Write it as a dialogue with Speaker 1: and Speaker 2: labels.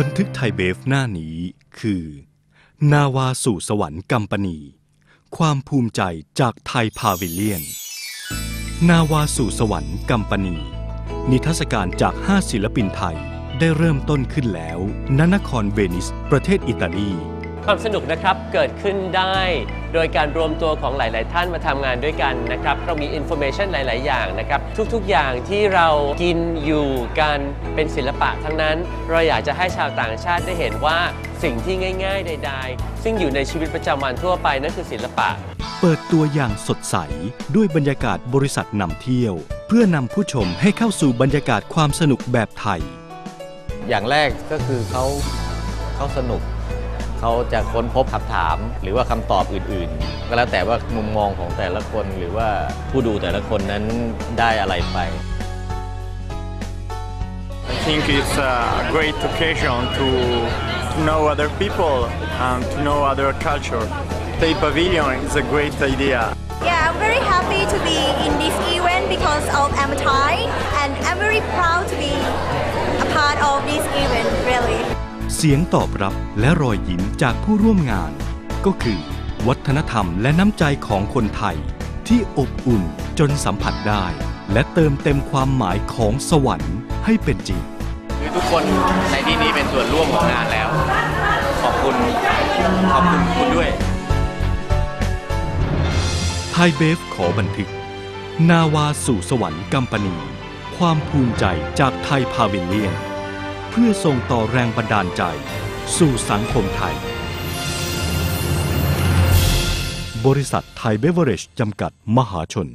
Speaker 1: บันทึกไทยเบฟหน้านี้คือ นาวาสู่สวรรค์กัมปนี ความภูมิใจจากไทยพาวิเลียน นาวาสู่สวรรค์กัมปนี นิทรรศการจาก 5 ศิลปินไทยได้เริ่มต้นขึ้นแล้วณนครเวนิส ประเทศอิตาลี
Speaker 2: ความสนุกนะครับเกิดขึ้นได้โดยการรวมตัวของหลาย ๆ ท่านมาทำงานด้วยกันนะครับเรามีอินโฟเมชันหลาย ๆ อย่างนะครับ ทุก ๆ อย่างที่เรากินอยู่กันเป็นศิลปะทั้งนั้น เราอยากจะให้ชาวต่างชาติได้เห็นว่าสิ่งที่ง่าย ๆ ใด ๆ ซึ่งอยู่ในชีวิตประจำวันทั่วไปนั่นคือศิลปะ
Speaker 1: เปิดตัวอย่างสดใสด้วยบรรยากาศบริษัทนำเที่ยว เพื่อนำผู้ชมให้เข้าสู่บรรยากาศความสนุกแบบไทย
Speaker 3: อย่างแรกก็คือเขาเขาสนุก เขาจะค้นพบคำถาม หรือว่าคำตอบอื่น ๆ ก็แล้วแต่ว่ามุมมองของแต่ละคนหรือว่าผู้ดูแต่ละคนนั้นได้อะไรไป
Speaker 4: I think it's a great occasion to, to know other people and to know other culture. The pavilion is a great idea.
Speaker 5: Yeah, I'm very happy to be in this event because of I'm Thai and I'm very proud to be a part of this event, really.
Speaker 1: เสียงตอบรับและรอยยิ้มจากผู้ร่วมงาน ก็คือ วัฒนธรรมและน้ำใจของคนไทย ที่อบอุ่นจนสัมผัสได้ และเติมเต็มความหมายของสวรรค์ให้เป็นจริง
Speaker 3: คือทุกคนในที่นี้เป็นส่วนร่วมของงานแล้ว ขอบคุณขอบคุณคุณด้วย
Speaker 1: ไทยเบฟขอบันทึก นาวาสู่สวรรค์กัมปนี ความภูมิใจจากไทยพาวิลเลียนเพื่อส่งต่อแรงบันดาลใจ สู่สังคมไทย บริษัทไทยเบเวอเรจจำกัดมหาชน